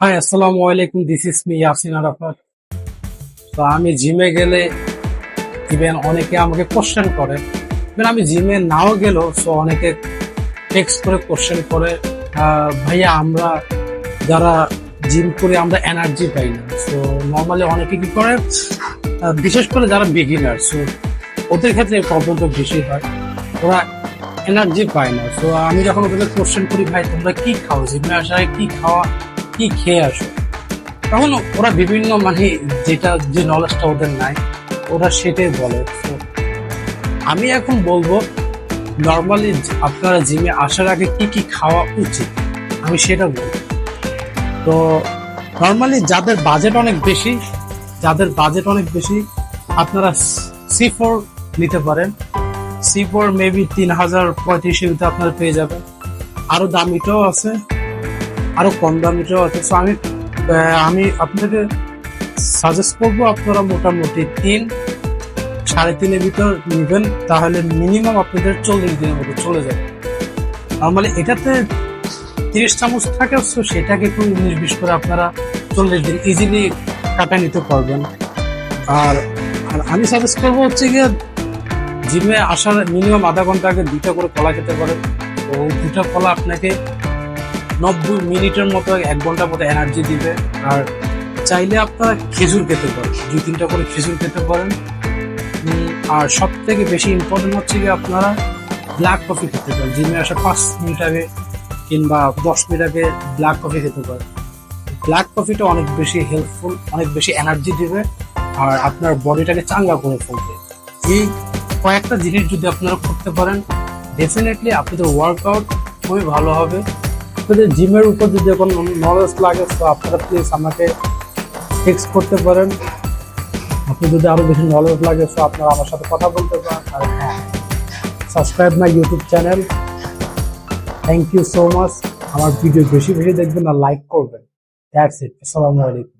High আসসালামু আলাইকুম this is me Yasin Arafat তো আমি জিমে গেলে ইভেন অনেকে আমাকে কোশ্চেন করে। ইভেন আমি জিমে নাও গেলেও সো অনেকে টেক্সট করে কোশ্চেন করে ভাইয়া, আমরা যারা জিম করি আমরা এনার্জি পাই না। সো নর্মালি অনেকে কি করে? বিশেষ করে যারা বিগিনার সো ওদের ক্ষেত্রে প্রবলেমটা বেশি হয়। ওরা এনার্জি পায় না। সো আমি যখন ওদের কোশ্চেন করি, ভাই, তোমরা কি খাও? জিমে আসায় কি খাওয়া? কি খেয়ে আসো? তখন ওরা বিভিন্ন মানে যেটা যে নলেজটা ওদের নাই, ওরা সেটাই বলে। আমি এখন বলব নর্মালি আপনারা জিমে আসার আগে কি কি খাওয়া উচিত? আমি সেটা বলব। তো নর্মালি যাদের বাজেট অনেক বেশি, যাদের বাজেট অনেক বেশি, আপনারা সি ফোর নিতে পারেন। সি ফোর মেবি তিন হাজার পঁয়ত্রিশ আপনারা পেয়ে যাবেন। আরও দামিটাও আছে। আরও কম দামিটাও আছে। সো আমি আমি আপনাদের সাজেস্ট করব আপনারা মোটামুটি তিন, সাড়ে তিনের ভিতর নেবেন, তাহলে মিনিমাম আপনাদের চল্লিশ দিনের মতো চলে যাবে। নর্মালি এটাতে তিরিশ চামচ থাকে তো সেটাকে একটু উনিশ বিশ করে আপনারা চল্লিশ দিন ইজিলি কাটা নিতে পারবেন। আর আর আমি সাজেস্ট করব হচ্ছে গিয়ে জিমে আসার মিনিমাম আধা ঘণ্টা আগে দুইটা করে কলা খেতে পারেন। তো দুটা কলা আপনাকে নব্বই মিনিটের মতো এক ঘণ্টার মতো এনার্জি দিবে। আর চাইলে আপনারা খেজুর খেতে পারেন। দুই তিনটা করে খেজুর খেতে পারেন। আর সব থেকে বেশি ইম্পর্টেন্ট হচ্ছে যে আপনারা ব্ল্যাক কফি খেতে পারেন। জিমে আসা পাঁচ মিনিট আগে কিংবা দশ মিনিট আগে ব্ল্যাক কফি খেতে পারেন। ব্ল্যাক কফিটা অনেক বেশি হেল্পফুল অনেক বেশি এনার্জি দেবে। আর আপনার বডিটাকে চাঙ্গা করে ফেলবে। এই কয়েকটা জিনিস যদি আপনারা করতে পারেন ডেফিনেটলি আপনাদের ওয়ার্কআউট খুবই ভালো হবে। আপনাদের জিমের উপর যদি কোনো নলেজ লাগে, তো আপনারা প্লিজ আমাকে টেক্সট করতে পারেন। আপনি যদি আরও বেশি নলেজ লাগে, তো আপনারা আমার সাথে কথা বলতে পারেন। আর হ্যাঁ subscribe my YouTube channel thank you so much আমার ভিডিও বেশি বেশি দেখবেন আর লাইক করবেন। দ্যাটস ইট আসসালামু আলাইকুম।